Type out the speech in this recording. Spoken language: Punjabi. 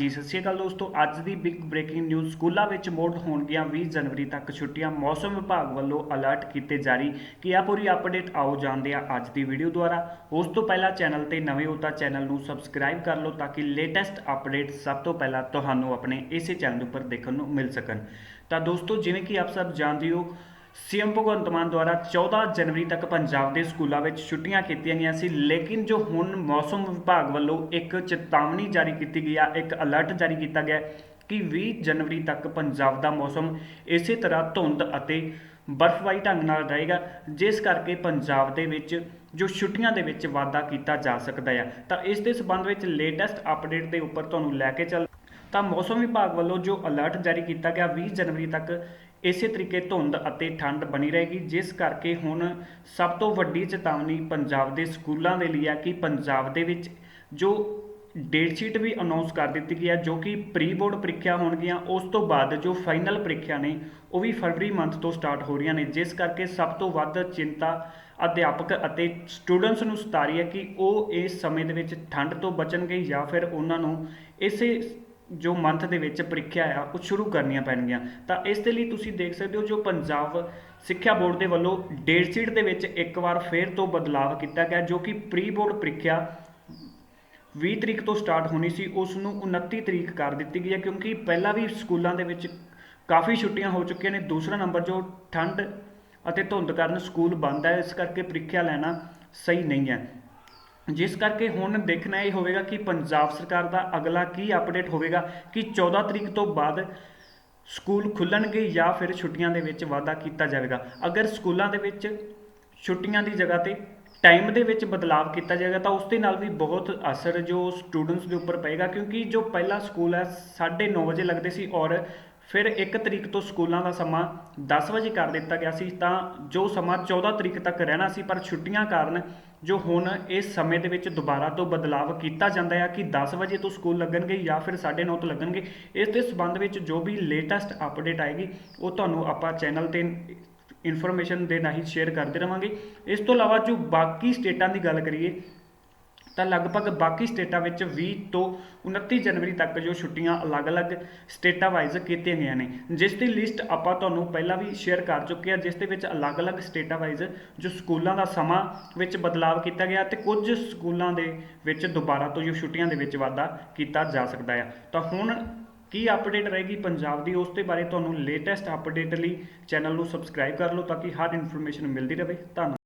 ਜੀ, ਸਤਿ ਸ਼੍ਰੀ ਅਕਾਲ ਦੋਸਤੋ। ਅੱਜ ਦੀ ਬਿਗ ਬ੍ਰੇਕਿੰਗ ਨਿਊਜ਼ ਸਕੂਲਾਂ ਵਿੱਚ ਮੋੜ ਹੋਣਗੀਆਂ 20 ਜਨਵਰੀ ਤੱਕ ਛੁੱਟੀਆਂ, ਮੌਸਮ ਵਿਭਾਗ ਵੱਲੋਂ ਅਲਰਟ ਕੀਤੇ ਜਾਰੀ। ਕਿ ਆ ਪੂਰੀ ਅਪਡੇਟ ਆਓ ਜਾਣਦੇ ਆ ਅੱਜ ਦੀ ਵੀਡੀਓ ਦੁਆਰਾ। ਉਸ ਤੋਂ ਪਹਿਲਾਂ ਚੈਨਲ ਤੇ ਨਵੇਂ ਹੋ ਤਾਂ ਚੈਨਲ ਨੂੰ ਸਬਸਕ੍ਰਾਈਬ ਕਰ ਲਓ ਤਾਂ ਕਿ ਲੇਟੈਸਟ ਅਪਡੇਟ ਸਭ ਤੋਂ ਪਹਿਲਾਂ ਤੁਹਾਨੂੰ ਆਪਣੇ ਇਸੇ ਚੈਨਲ ਉੱਪਰ ਦੇਖਣ ਨੂੰ ਮਿਲ ਸਕਣ। ਤਾਂ ਦੋਸਤੋ, ਜਿਵੇਂ ਕਿ ਆਪ ਸਭ ਜਾਣਦੇ ਹੋ ਸੀਐਮ ਭਗਵੰਤ ਮਾਨ ਦੁਆਰਾ 14 ਜਨਵਰੀ ਤੱਕ ਪੰਜਾਬ ਦੇ ਸਕੂਲਾਂ ਵਿੱਚ ਛੁੱਟੀਆਂ ਕੀਤੀਆਂ ਗਈਆਂ ਸੀ, ਲੇਕਿਨ ਜੋ ਹੁਣ ਮੌਸਮ ਵਿਭਾਗ ਵੱਲੋਂ ਇੱਕ ਚੇਤਾਵਨੀ ਜਾਰੀ ਕੀਤੀ ਗਈ ਆ, ਇੱਕ ਅਲਰਟ ਜਾਰੀ ਕੀਤਾ ਗਿਆ ਕਿ 20 ਜਨਵਰੀ ਤੱਕ ਪੰਜਾਬ ਦਾ ਮੌਸਮ ਇਸੇ ਤਰ੍ਹਾਂ ਧੁੰਦ ਅਤੇ ਬਰਫ਼ਬਾਰੀ ਢੰਗ ਨਾਲ ਰਹੇਗਾ, ਜਿਸ ਕਰਕੇ ਪੰਜਾਬ ਦੇ ਵਿੱਚ ਜੋ ਛੁੱਟੀਆਂ ਦੇ ਵਿੱਚ ਵਾਧਾ ਕੀਤਾ ਜਾ ਸਕਦਾ ਹੈ ਤਾਂ ਇਸ ਦੇ ਸਬੰਧ ਵਿੱਚ ਲੇਟੈਸਟ ਅਪਡੇਟ ਦੇ ਉੱਪਰ ਤੁਹਾਨੂੰ ਲੈ ਕੇ ਚੱਲ ਤਾਂ ਮੌਸਮ ਵਿਭਾਗ ਵੱਲੋਂ ਜੋ ਅਲਰਟ ਜਾਰੀ ਕੀਤਾ ਗਿਆ 20 ਜਨਵਰੀ ਤੱਕ, ਇਸੇ ਤਰੀਕੇ ਧੁੰਦ ਅਤੇ ਠੰਡ ਬਣੀ ਰਹੇਗੀ, ਜਿਸ ਕਰਕੇ ਹੁਣ ਸਭ ਤੋਂ ਵੱਡੀ ਚੇਤਾਵਨੀ ਪੰਜਾਬ ਦੇ ਸਕੂਲਾਂ ਦੇ ਲਈ ਹੈ ਕਿ ਪੰਜਾਬ ਦੇ ਵਿੱਚ ਜੋ ਡੇਟ ਸ਼ੀਟ ਵੀ ਅਨਾਉਂਸ ਕਰ ਦਿੱਤੀ ਗਈ ਹੈ, ਜੋ ਕਿ ਪ੍ਰੀ ਬੋਰਡ ਪ੍ਰੀਖਿਆ ਹੋਣਗੀਆਂ, ਉਸ ਤੋਂ ਬਾਅਦ ਜੋ ਫਾਈਨਲ ਪ੍ਰੀਖਿਆ ਨੇ, ਉਹ ਵੀ ਫਰਵਰੀ ਮੰਥ ਤੋਂ ਸਟਾਰਟ ਹੋ ਰਹੀਆਂ ਨੇ, ਜਿਸ ਕਰਕੇ ਸਭ ਤੋਂ ਵੱਧ ਚਿੰਤਾ ਅਧਿਆਪਕ ਅਤੇ ਸਟੂਡੈਂਟਸ ਨੂੰ ਸਤਾ ਹੈ ਕਿ ਉਹ ਇਸ ਸਮੇਂ ਦੇ ਵਿੱਚ ਠੰਡ ਤੋਂ ਬਚਣਗੇ ਜਾਂ ਫਿਰ ਉਹਨਾਂ ਨੂੰ ਇਸੇ ਜੋ ਮੰਥ ਦੇ ਵਿੱਚ ਪ੍ਰੀਖਿਆ ਆ, ਉਹ ਸ਼ੁਰੂ ਕਰਨੀਆਂ ਪੈਣਗੀਆਂ। ਤਾਂ ਇਸ ਦੇ ਲਈ ਤੁਸੀਂ ਦੇਖ ਸਕਦੇ ਹੋ ਜੋ ਪੰਜਾਬ ਸਿੱਖਿਆ ਬੋਰਡ ਦੇ ਵੱਲੋਂ ਡੇਟ ਸ਼ੀਟ ਦੇ ਵਿੱਚ ਇੱਕ ਵਾਰ ਫੇਰ ਤੋਂ ਬਦਲਾਅ ਕੀਤਾ ਗਿਆ, ਜੋ ਕਿ ਪ੍ਰੀ ਬੋਰਡ ਪ੍ਰੀਖਿਆ 20 ਤਰੀਕ ਤੋਂ ਸਟਾਰਟ ਹੋਣੀ ਸੀ, ਉਸ ਨੂੰ 29 ਤਰੀਕ ਕਰ ਦਿੱਤੀ ਗਈ ਹੈ, ਕਿਉਂਕਿ ਪਹਿਲਾਂ ਵੀ ਸਕੂਲਾਂ ਦੇ ਵਿੱਚ ਕਾਫੀ ਛੁੱਟੀਆਂ ਹੋ ਚੁੱਕੀਆਂ ਨੇ, ਦੂਸਰਾ ਨੰਬਰ ਜੋ ਠੰਡ ਅਤੇ ਧੁੰਦ ਕਾਰਨ ਸਕੂਲ ਬੰਦ ਹੈ, ਇਸ ਕਰਕੇ ਪ੍ਰੀਖਿਆ ਲੈਣਾ ਸਹੀ ਨਹੀਂ ਹੈ। ਜਿਸ ਕਰਕੇ ਹੁਣ ਦੇਖਣਾ ਇਹ ਹੋਵੇਗਾ ਕਿ ਪੰਜਾਬ ਸਰਕਾਰ ਦਾ ਅਗਲਾ ਕੀ ਅਪਡੇਟ ਹੋਵੇਗਾ, ਕਿ 14 ਤਰੀਕ ਤੋਂ ਬਾਅਦ ਸਕੂਲ ਖੁੱਲਣਗੇ ਜਾਂ ਫਿਰ ਛੁੱਟੀਆਂ ਦੇ ਵਿੱਚ ਵਾਧਾ ਕੀਤਾ ਜਾਵੇਗਾ। ਅਗਰ ਸਕੂਲਾਂ ਦੇ ਵਿੱਚ ਛੁੱਟੀਆਂ ਦੀ ਜਗ੍ਹਾ ਤੇ ਟਾਈਮ ਦੇ ਵਿੱਚ ਬਦਲਾਅ ਕੀਤਾ ਜਾਏਗਾ, ਤਾਂ ਉਸ ਦੇ ਨਾਲ ਵੀ ਬਹੁਤ ਅਸਰ ਜੋ ਸਟੂਡੈਂਟਸ ਦੇ ਉੱਪਰ ਪਏਗਾ, ਕਿਉਂਕਿ ਜੋ ਪਹਿਲਾ ਸਕੂਲ ਹੈ 9:30 ਵਜੇ ਲੱਗਦੇ ਸੀ ਔਰ ਫਿਰ 1 ਤਰੀਕ ਤੋਂ ਸਕੂਲਾਂ ਦਾ ਸਮਾਂ 10 ਵਜੇ ਕਰ ਦਿੱਤਾ ਗਿਆ ਸੀ, ਤਾਂ ਜੋ ਸਮਾਂ 14 ਤਰੀਕ ਤੱਕ ਰਹਿਣਾ ਸੀ, ਪਰ ਛੁੱਟੀਆਂ ਕਾਰਨ ਜੋ ਹੁਣ ਇਸ ਸਮੇਂ ਦੇ ਵਿੱਚ ਦੁਬਾਰਾ ਤੋਂ ਬਦਲਾਅ ਕੀਤਾ ਜਾਂਦਾ ਹੈ ਕਿ 10 ਵਜੇ ਤੋਂ ਸਕੂਲ ਲੱਗਣਗੇ ਜਾਂ ਫਿਰ 9:30 ਤੋਂ ਲੱਗਣਗੇ, ਇਸ ਦੇ ਸਬੰਧ ਵਿੱਚ ਜੋ ਵੀ ਲੇਟੈਸਟ ਅਪਡੇਟ ਆਏਗੀ, ਉਹ ਤੁਹਾਨੂੰ ਆਪਾਂ ਚੈਨਲ ਤੇ ਇਨਫੋਰਮੇਸ਼ਨ ਦੇ ਰਾਹੀਂ ਸ਼ੇਅਰ ਕਰਦੇ ਰਵਾਂਗੇ। ਇਸ ਤੋਂ ਇਲਾਵਾ ਜੋ ਬਾਕੀ ਸਟੇਟਾਂ ਦੀ ਗੱਲ ਕਰੀਏ ਤਾਂ ਲਗਭਗ ਬਾਕੀ ਸਟੇਟਾਂ ਵਿੱਚ 20 ਤੋਂ 29 ਜਨਵਰੀ ਤੱਕ ਜੋ ਛੁੱਟੀਆਂ ਅਲੱਗ-ਅਲੱਗ ਸਟੇਟਾਂ ਵਾਈਜ਼ ਕੀਤੀਆਂ ਗਈਆਂ ਨੇ, ਜਿਸ ਦੀ ਲਿਸਟ ਆਪਾਂ ਤੁਹਾਨੂੰ ਪਹਿਲਾਂ ਵੀ ਸ਼ੇਅਰ ਕਰ ਚੁੱਕੇ ਹਾਂ, ਜਿਸ ਦੇ ਵਿੱਚ ਅਲੱਗ-ਅਲੱਗ ਸਟੇਟਾਂ ਵਾਈਜ਼ ਜੋ ਸਕੂਲਾਂ ਦਾ ਸਮਾਂ ਵਿੱਚ ਬਦਲਾਅ ਕੀਤਾ ਗਿਆ ਤੇ ਕੁਝ ਸਕੂਲਾਂ ਦੇ ਵਿੱਚ ਦੁਬਾਰਾ ਤੋਂ ਜੋ ਛੁੱਟੀਆਂ ਦੇ ਵਿੱਚ ਵਾਧਾ ਕੀਤਾ ਜਾ ਸਕਦਾ ਹੈ ਤਾਂ ਹੁਣ ਕੀ ਅਪਡੇਟ ਰਹੇਗੀ ਪੰਜਾਬ ਦੀ, ਉਸ ਦੇ ਬਾਰੇ ਤੁਹਾਨੂੰ ਲੇਟੈਸਟ ਅਪਡੇਟ ਲਈ ਚੈਨਲ ਨੂੰ ਸਬਸਕ੍ਰਾਈਬ ਕਰ ਲਓ ਤਾਂ ਕਿ ਹਰ ਇਨਫੋਰਮੇਸ਼ਨ ਮਿਲਦੀ ਰਹੇ। ਧੰਨਵਾਦ।